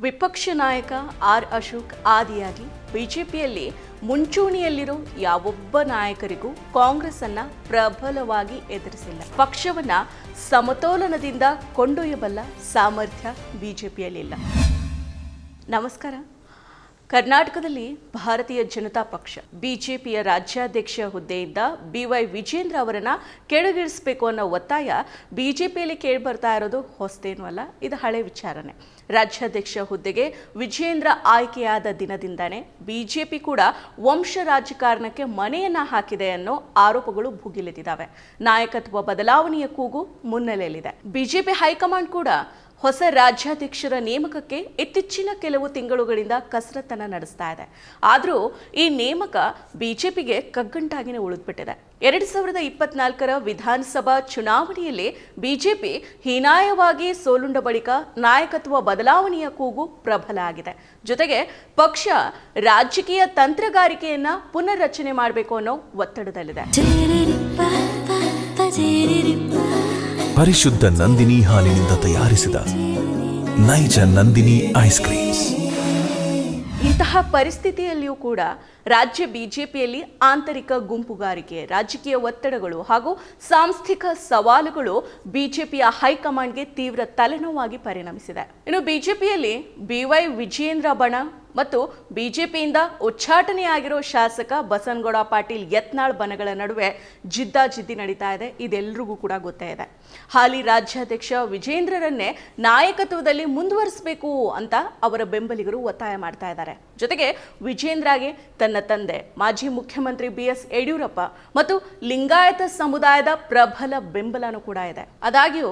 ವಿಪಕ್ಷ ನಾಯಕ ಆರ್ ಅಶೋಕ್ ಆದಿಯಾಗಿ ಬಿಜೆಪಿಯಲ್ಲಿ ಮುಂಚೂಣಿಯಲ್ಲಿರೋ ಯಾವೊಬ್ಬ ನಾಯಕರಿಗೂ ಕಾಂಗ್ರೆಸ್ ಅನ್ನ ಪ್ರಬಲವಾಗಿ ಎದುರಿಸಿಲ್ಲ. ಪಕ್ಷವನ್ನ ಸಮತೋಲನದಿಂದ ಕೊಂಡೊಯ್ಯಬಲ್ಲ ಸಾಮರ್ಥ್ಯ ಬಿಜೆಪಿಯಲ್ಲಿಲ್ಲ. ನಮಸ್ಕಾರ. ಕರ್ನಾಟಕದಲ್ಲಿ ಭಾರತೀಯ ಜನತಾ ಪಕ್ಷ, ಬಿಜೆಪಿಯ ರಾಜ್ಯಾಧ್ಯಕ್ಷ ಹುದ್ದೆಯಿಂದ ಬಿವೈ ವಿಜೇಂದ್ರ ಅವರನ್ನ ಕೆಳಗಿಳಿಸಬೇಕು ಅನ್ನೋ ಒತ್ತಾಯ ಬಿಜೆಪಿಯಲ್ಲಿ ಕೇಳಿ ಬರ್ತಾ ಇರೋದು ಹೊಸದೇನು ಅಲ್ಲ, ಇದು ಹಳೆ ವಿಚಾರನೆ. ರಾಜ್ಯಾಧ್ಯಕ್ಷ ಹುದ್ದೆಗೆ ವಿಜೇಂದ್ರ ಆಯ್ಕೆಯಾದ ದಿನದಿಂದಾನೇ ಬಿಜೆಪಿ ಕೂಡ ವಂಶ ರಾಜಕಾರಣಕ್ಕೆ ಮನೆಯನ್ನ ಹಾಕಿದೆ ಅನ್ನೋ ಆರೋಪಗಳು ಭುಗಿಲೆದಿದ್ದಾವೆ ನಾಯಕತ್ವ ಬದಲಾವಣೆಯ ಕೂಗು ಮುನ್ನೆಲೆಯಲ್ಲಿದೆ. ಬಿಜೆಪಿ ಹೈಕಮಾಂಡ್ ಕೂಡ ಹೊಸ ರಾಜ್ಯಾಧ್ಯಕ್ಷರ ನೇಮಕಕ್ಕೆ ಇತ್ತೀಚಿನ ಕೆಲವು ತಿಂಗಳುಗಳಿಂದ ಕಸರತ್ತನ್ನು ನಡೆಸ್ತಾ ಇದೆ. ಆದರೂ ಈ ನೇಮಕ ಬಿಜೆಪಿಗೆ ಕಗ್ಗಂಟಾಗಿನೇ ಉಳಿದ್ಬಿಟ್ಟಿದೆ. ಎರಡು ಸಾವಿರದ ಇಪ್ಪತ್ನಾಲ್ಕರ ವಿಧಾನಸಭಾ ಚುನಾವಣೆಯಲ್ಲಿ ಬಿಜೆಪಿ ಹೀನಾಯವಾಗಿ ಸೋಲುಂಡ ಬಳಿಕ ನಾಯಕತ್ವ ಬದಲಾವಣೆಯ ಕೂಗು ಪ್ರಬಲ ಆಗಿದೆ. ಜೊತೆಗೆ ಪಕ್ಷ ರಾಜಕೀಯ ತಂತ್ರಗಾರಿಕೆಯನ್ನ ಪುನರ್ರಚನೆ ಮಾಡಬೇಕು ಅನ್ನೋ ಒತ್ತಡದಲ್ಲಿದೆ. ಪರಿಶುದ್ಧ ನಂದಿನಿ ಹಾಲಿನಿಂದ ತಯಾರಿಸಿದ ನೈಜ ನಂದಿನಿ ಐಸ್ ಕ್ರೀಮ್ಸ್. ಇಂತಹ ಪರಿಸ್ಥಿತಿಯಲ್ಲಿಯೂ ಕೂಡ ರಾಜ್ಯ ಬಿಜೆಪಿಯಲ್ಲಿ ಆಂತರಿಕ ಗುಂಪುಗಾರಿಕೆ, ರಾಜಕೀಯ ಒತ್ತಡಗಳು ಹಾಗೂ ಸಾಂಸ್ಥಿಕ ಸವಾಲುಗಳು ಬಿಜೆಪಿಯ ಹೈಕಮಾಂಡ್ಗೆ ತೀವ್ರ ತಲೆನೋವಾಗಿ ಪರಿಣಮಿಸಿದೆ. ಇನ್ನು ಬಿಜೆಪಿಯಲ್ಲಿ ಬಿವೈ ವಿಜಯೇಂದ್ರ ಬಣ ಮತ್ತು ಬಿಜೆಪಿಯಿಂದ ಉಚ್ಚಾಟನೆಯಾಗಿರೋ ಶಾಸಕ ಬಸನಗೌಡ ಪಾಟೀಲ್ ಯತ್ನಾಳ್ ಬನಗಳ ನಡುವೆ ಜಿದ್ದಾಜಿದ್ದಿ ನಡೀತಾ ಇದೆ. ಇದೆಲ್ಲರಿಗೂ ಕೂಡ ಗೊತ್ತೇ ಇದೆ. ಹಾಲಿ ರಾಜ್ಯಾಧ್ಯಕ್ಷ ವಿಜೇಂದ್ರರನ್ನೇ ನಾಯಕತ್ವದಲ್ಲಿ ಮುಂದುವರಿಸಬೇಕು ಅಂತ ಅವರ ಬೆಂಬಲಿಗರು ಒತ್ತಾಯ ಮಾಡ್ತಾ ಇದ್ದಾರೆ. ಜೊತೆಗೆ ವಿಜೇಂದ್ರಗೆ ತನ್ನ ತಂದೆ, ಮಾಜಿ ಮುಖ್ಯಮಂತ್ರಿ ಬಿ ಎಸ್ ಯಡಿಯೂರಪ್ಪ ಮತ್ತು ಲಿಂಗಾಯತ ಸಮುದಾಯದ ಪ್ರಬಲ ಬೆಂಬಲನೂ ಕೂಡ ಇದೆ. ಆದಾಗ್ಯೂ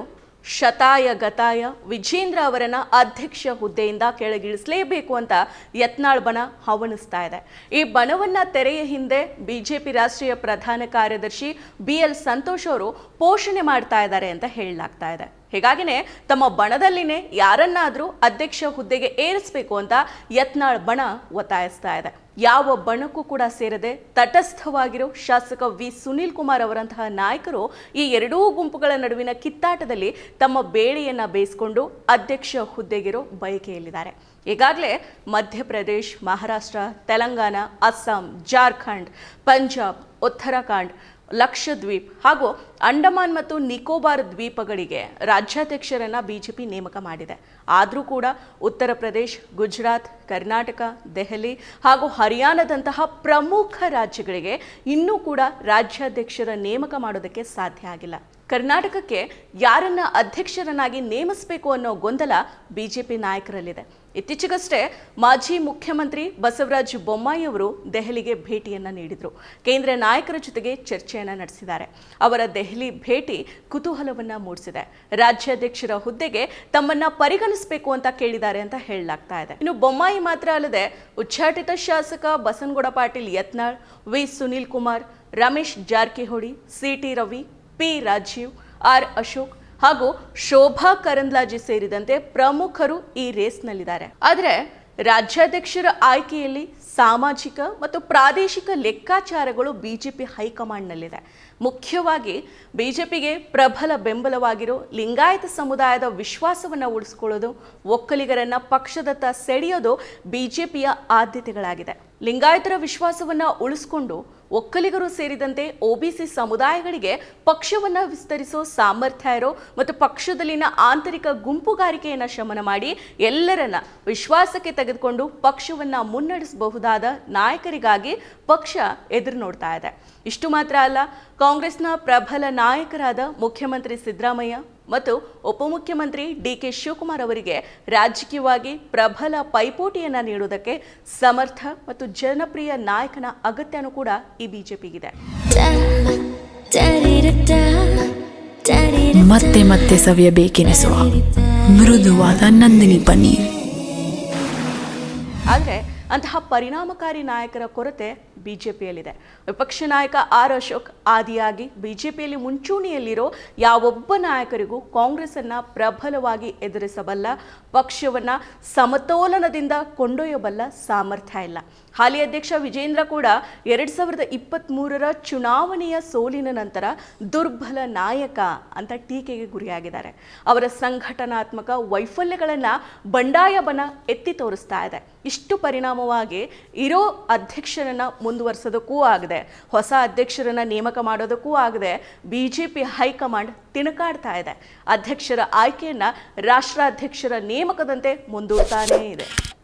ಶತಾಯ ಗತಾಯ ವಿಜೇಂದ್ರ ಅವರನ್ನ ಅಧ್ಯಕ್ಷ ಹುದ್ದೆಯಿಂದ ಕೆಳಗಿಳಿಸಲೇಬೇಕು ಅಂತ ಯತ್ನಾಳ್ ಬಣ ಹವಣಿಸ್ತಾ ಇದೆ. ಈ ಬಣವನ್ನ ತೆರೆಯ ಹಿಂದೆ ಬಿಜೆಪಿ ರಾಷ್ಟ್ರೀಯ ಪ್ರಧಾನ ಕಾರ್ಯದರ್ಶಿ ಬಿ ಎಲ್ ಸಂತೋಷ್ ಅವರು ಪೋಷಣೆ ಮಾಡ್ತಾ ಇದ್ದಾರೆ ಅಂತ ಹೇಳಲಾಗ್ತಾ ಇದೆ. ಹೀಗಾಗಿನೇ ತಮ್ಮ ಬಣದಲ್ಲಿನೇ ಯಾರನ್ನಾದರೂ ಅಧ್ಯಕ್ಷ ಹುದ್ದೆಗೆ ಏರಿಸಬೇಕು ಅಂತ ಯತ್ನಾಳ್ ಬಣ ಒತ್ತಾಯಿಸ್ತಾ ಇದೆ. ಯಾವ ಬಣಕ್ಕೂ ಕೂಡ ಸೇರದೆ ತಟಸ್ಥವಾಗಿರೋ ಶಾಸಕ ವಿ. ಸುನೀಲ್ ಕುಮಾರ್ ಅವರಂತಹ ನಾಯಕರು ಈ ಎರಡೂ ಗುಂಪುಗಳ ನಡುವಿನ ಕಿತ್ತಾಟದಲ್ಲಿ ತಮ್ಮ ಬೇಳೆಯನ್ನ ಬೇಯಿಸಿಕೊಂಡು ಅಧ್ಯಕ್ಷ ಹುದ್ದೆಗಿರೋ ಬಯಕೆಯಲ್ಲಿದ್ದಾರೆ. ಈಗಾಗಲೇ ಮಧ್ಯಪ್ರದೇಶ್, ಮಹಾರಾಷ್ಟ್ರ, ತೆಲಂಗಾಣ, ಅಸ್ಸಾಂ, ಜಾರ್ಖಂಡ್, ಪಂಜಾಬ್, ಉತ್ತರಾಖಂಡ್ ಲಕ್ಷದ್ವೀಪ್ ಹಾಗೂ ಅಂಡಮಾನ್ ಮತ್ತು ನಿಕೋಬಾರ್ ದ್ವೀಪಗಳಿಗೆ ರಾಜ್ಯಾಧ್ಯಕ್ಷರನ್ನ ಬಿಜೆಪಿ ನೇಮಕ ಮಾಡಿದೆ. ಆದರೂ ಕೂಡ ಉತ್ತರ ಪ್ರದೇಶ್, ಗುಜರಾತ್, ಕರ್ನಾಟಕ, ದೆಹಲಿ ಹಾಗೂ ಹರಿಯಾಣದಂತಹ ಪ್ರಮುಖ ರಾಜ್ಯಗಳಿಗೆ ಇನ್ನೂ ಕೂಡ ರಾಜ್ಯಾಧ್ಯಕ್ಷರ ನೇಮಕ ಮಾಡೋದಕ್ಕೆ ಸಾಧ್ಯ ಆಗಿಲ್ಲ. ಕರ್ನಾಟಕಕ್ಕೆ ಯಾರನ್ನ ಅಧ್ಯಕ್ಷರನ್ನಾಗಿ ನೇಮಿಸಬೇಕು ಅನ್ನೋ ಗೊಂದಲ ಬಿಜೆಪಿ ನಾಯಕರಲ್ಲಿದೆ. ಇತ್ತೀಚೆಗಷ್ಟೇ ಮಾಜಿ ಮುಖ್ಯಮಂತ್ರಿ ಬಸವರಾಜ ಬೊಮ್ಮಾಯಿ ಅವರು ದೆಹಲಿಗೆ ಭೇಟಿಯನ್ನ ನೀಡಿದರು. ಕೇಂದ್ರ ನಾಯಕರ ಜೊತೆಗೆ ಚರ್ಚೆಯನ್ನ ನಡೆಸಿದ್ದಾರೆ. ಅವರ ದೆಹಲಿ ಭೇಟಿ ಕುತೂಹಲವನ್ನ ಮೂಡಿಸಿದೆ. ರಾಜ್ಯಾಧ್ಯಕ್ಷರ ಹುದ್ದೆಗೆ ತಮ್ಮನ್ನ ಪರಿಗಣಿಸಬೇಕು ಅಂತ ಕೇಳಿದ್ದಾರೆ ಅಂತ ಹೇಳಲಾಗ್ತಾ ಇದೆ. ಇನ್ನು ಬೊಮ್ಮಾಯಿ ಮಾತ್ರ ಅಲ್ಲದೆ ಉಚ್ಚಾಟಿತ ಶಾಸಕ Basanagouda Patil Yatnal, V Sunil Kumar, Ramesh Jarkiholi C T Ravi, P Rajeev, R Ashok ಹಾಗೂ ಶೋಭಾ ಕರಂದ್ಲಾಜಿ ಸೇರಿದಂತೆ ಪ್ರಮುಖರು ಈ ರೇಸ್ನಲ್ಲಿದ್ದಾರೆ. ಆದರೆ ರಾಜ್ಯಾಧ್ಯಕ್ಷರ ಆಯ್ಕೆಯಲ್ಲಿ ಸಾಮಾಜಿಕ ಮತ್ತು ಪ್ರಾದೇಶಿಕ ಲೆಕ್ಕಾಚಾರಗಳು ಬಿಜೆಪಿ ಹೈಕಮಾಂಡ್ನಲ್ಲಿದೆ. ಮುಖ್ಯವಾಗಿ ಬಿಜೆಪಿಗೆ ಪ್ರಬಲ ಬೆಂಬಲವಾಗಿರೋ ಲಿಂಗಾಯತ ಸಮುದಾಯದ ವಿಶ್ವಾಸವನ್ನು ಉಳಿಸ್ಕೊಳ್ಳೋದು, ಒಕ್ಕಲಿಗರನ್ನ ಪಕ್ಷದತ್ತ ಸೆಳೆಯೋದು ಬಿಜೆಪಿಯ ಆದ್ಯತೆಗಳಾಗಿದೆ. ಲಿಂಗಾಯತರ ವಿಶ್ವಾಸವನ್ನು ಉಳಿಸ್ಕೊಂಡು ಒಕ್ಕಲಿಗರು ಸೇರಿದಂತೆ ಒಬಿಸಿ ಸಮುದಾಯಗಳಿಗೆ ಪಕ್ಷವನ್ನ ವಿಸ್ತರಿಸೋ ಸಾಮರ್ಥ್ಯ ಇರೋ ಮತ್ತು ಪಕ್ಷದಲ್ಲಿನ ಆಂತರಿಕ ಗುಂಪುಗಾರಿಕೆಯನ್ನ ಶಮನ ಮಾಡಿ ಎಲ್ಲರನ್ನ ವಿಶ್ವಾಸಕ್ಕೆ ತೆಗೆದುಕೊಂಡು ಪಕ್ಷವನ್ನ ಮುನ್ನಡೆಸಬಹುದಾದ ನಾಯಕರಿಗಾಗಿ ಪಕ್ಷ ಎದುರು ನೋಡ್ತಾ ಇದೆ. ಇಷ್ಟು ಮಾತ್ರ ಅಲ್ಲ, ಕಾಂಗ್ರೆಸ್ನ ಪ್ರಬಲ ನಾಯಕರಾದ ಮುಖ್ಯಮಂತ್ರಿ ಸಿದ್ದರಾಮಯ್ಯ ಮತ್ತು ಉಪಮುಖ್ಯಮಂತ್ರಿ ಡಿ ಕೆ ಶಿವಕುಮಾರ್ ಅವರಿಗೆ ರಾಜಕೀಯವಾಗಿ ಪ್ರಬಲ ಪೈಪೋಟಿಯನ್ನು ನೀಡುವುದಕ್ಕೆ ಸಮರ್ಥ ಮತ್ತು ಜನಪ್ರಿಯ ನಾಯಕನ ಅಗತ್ಯನೂ ಕೂಡ ಈ ಬಿಜೆಪಿಗಿದೆ. ಮತ್ತೆ ಮತ್ತೆ ಸವಿಯಬೇಕೆನಿಸುವ ಮೃದುವಾದ ನಂದಿನಿ ಪನ್ನೀರ್. ಆದರೆ ಅಂತಹ ಪರಿಣಾಮಕಾರಿ ನಾಯಕರ ಕೊರತೆ ಬಿಜೆಪಿಯಲ್ಲಿದೆ. ವಿಪಕ್ಷ ನಾಯಕ ಆರ್ ಅಶೋಕ್ ಆದಿಯಾಗಿ ಬಿಜೆಪಿಯಲ್ಲಿ ಮುಂಚೂಣಿಯಲ್ಲಿರೋ ಯಾವೊಬ್ಬ ನಾಯಕರಿಗೂ ಕಾಂಗ್ರೆಸ್ ಅನ್ನ ಪ್ರಬಲವಾಗಿ ಎದುರಿಸಬಲ್ಲ, ಪಕ್ಷವನ್ನ ಸಮತೋಲನದಿಂದ ಕೊಂಡೊಯ್ಯಬಲ್ಲ ಸಾಮರ್ಥ್ಯ ಇಲ್ಲ. ಹಾಲಿ ಅಧ್ಯಕ್ಷ ವಿಜೇಂದ್ರ ಕೂಡ ಎರಡ್ ಸಾವಿರದ ಇಪ್ಪತ್ತ್ ಮೂರರ ಚುನಾವಣೆಯ ಸೋಲಿನ ನಂತರ ದುರ್ಬಲ ನಾಯಕ ಅಂತ ಟೀಕೆಗೆ ಗುರಿಯಾಗಿದ್ದಾರೆ. ಅವರ ಸಂಘಟನಾತ್ಮಕ ವೈಫಲ್ಯಗಳನ್ನ ಬಂಡಾಯ ಬನ ಎತ್ತಿ ತೋರಿಸ್ತಾ ಇದೆ. ಇಷ್ಟು ಪರಿಣಾಮವಾಗಿ ಇರೋ ಅಧ್ಯಕ್ಷರನ್ನ ಮುಂದುವರಿಸೋದಕ್ಕೂ ಆಗದೆ. ಹೊಸ ಅಧ್ಯಕ್ಷರನ್ನ ನೇಮಕ ಮಾಡೋದಕ್ಕೂ ಆಗದೆ. ಬಿಜೆಪಿ ಹೈಕಮಾಂಡ್ ತಿಣುಕಾಡ್ತಾ ಇದೆ. ಅಧ್ಯಕ್ಷರ ಆಯ್ಕೆಯನ್ನ ರಾಷ್ಟ್ರಾಧ್ಯಕ್ಷರ ನೇಮಕದಂತೆ ಮುಂದೂಡ್ತಾನೇ ಇದೆ.